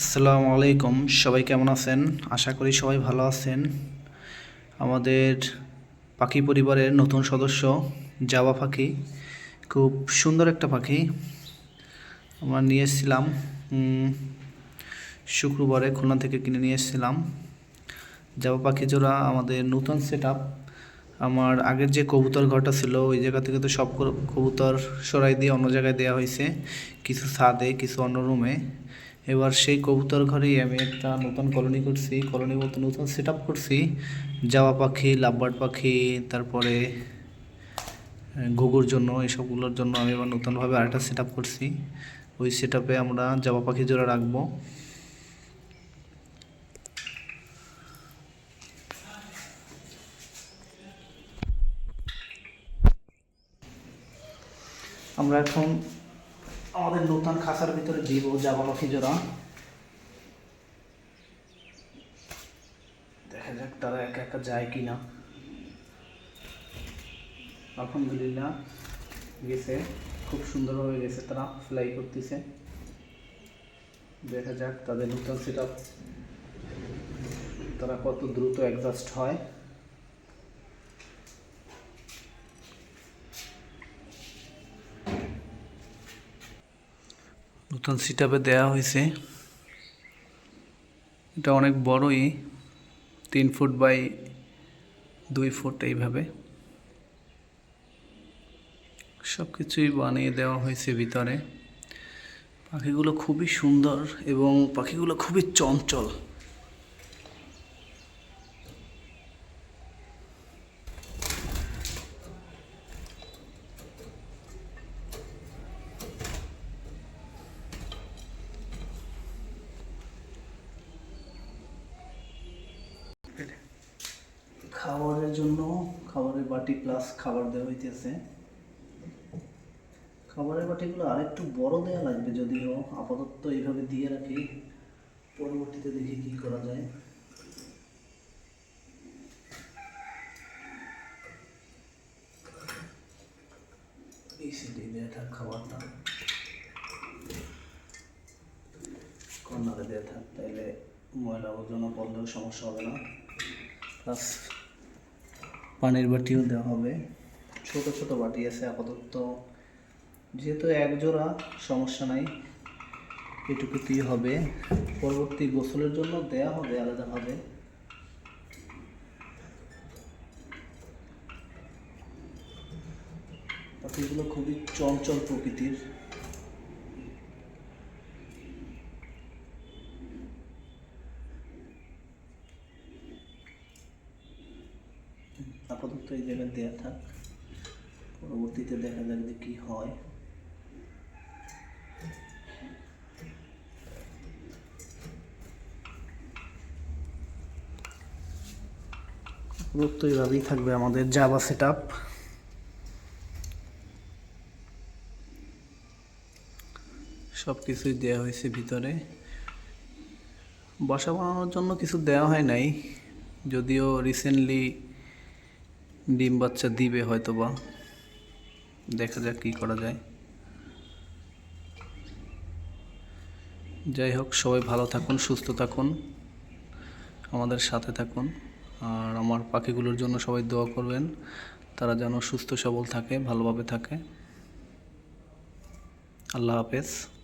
আসসালামু আলাইকুম। সবাই কেমন আছেন? আশা করি সবাই ভালো আছেন। আমাদের পাখি পরিবারের নতুন সদস্য জাওয়া পাখি, খুব সুন্দর একটা পাখি। আমরা নিয়ে এসেছিলাম শুক্রবারে খুলনা থেকে কিনে নিয়ে এসেছিলাম। জাওয়া পাখি জোড়া আমাদের নতুন সেট আমার আগের যে কবুতর ঘরটা ছিল, ওই জায়গা থেকে তো সব কবুতর সরাই দিয়ে অন্য জায়গায় দেওয়া হয়েছে। কিছু ছাদে, কিছু অন্য রুমে। এবার সেই কবুতর ঘরেই আমি একটা নতুন কলোনি করছি, কলোনি বলতে নতুন সেট আপ করছি। জাওয়া পাখি লাভবার্ড পাখি, তারপরে ঘুঘুর জন্য, এসবগুলোর জন্য আমি এবার নতুনভাবে আরেকটা সেট করছি। ওই সেট আমরা জাওয়া পাখি জোড়া রাখব। আমরা এখন আমাদের নতুন খাসার ভিতরে দিব জাবা পাখি জোড়া দেখা যাক তারা একা একা যায় কি না আলহামদুলিল্লাহ, গেছে। খুব সুন্দরভাবে গেছে তারা ফ্লাই করতেছে। দেখা যাক তাদের নতুন সেট তারা কত দ্রুত অ্যাডজাস্ট হয়। নতুন সিটাপে দেওয়া হয়েছে। এটা অনেক বড়ই, তিন ফুট বাই দুই ফুট এইভাবে। সব কিছুই বানিয়ে দেওয়া হয়েছে ভিতরে। পাখিগুলো খুবই সুন্দর এবং পাখিগুলো খুবই চঞ্চল। খাবারের জন্য খাবারের বাটি প্লাস খাবার দেওয়া হইতেছে। খাবারের বাটিগুলো আরেকটু বড় দেওয়া লাগবে যদিও, আপাতত এইভাবে দিয়ে রাখি। পরবর্তীতে দেখি কি করা যায়। থাক খাবারটা। কর্নারে দেওয়া থাক, তাইলে ময়লা আবর্জনা পড়লেও সমস্যা হবে না। প্লাস পানির বাটিও দেওয়া হবে। ছোট ছোট বাটি আছে আপাতত। যেহেতু এক জোড়া সমস্যা নাই। এটুকুতেই হবে। পরবর্তী গোসলের জন্য দেয়া হবে আলাদাভাবে পাখিগুলো খুবই চঞ্চল প্রকৃতির। আপাতত এই জায়গায় দেওয়া থাক। পরবর্তীতে দেখা যাক যে কি হয়। আপাতত এইভাবেই থাকবে আমাদের জাভা সেট আপ সব কিছুই দেওয়া হয়েছে ভিতরে। বাসা বানানোর জন্য কিছু দেওয়া হয় নাই। যদিও রিসেন্টলি ডিম বাচ্চা দিবে হয়তো বা দেখা যাক কী করা যায়। যাই হোক, সবাই ভালো থাকুন, সুস্থ থাকুন, আমাদের সাথে থাকুন। আর আমার পাখিগুলোর জন্য সবাই দোয়া করবেন, তারা যেন সুস্থ সবল থাকে, ভালোভাবে থাকে। আল্লাহ হাফেজ।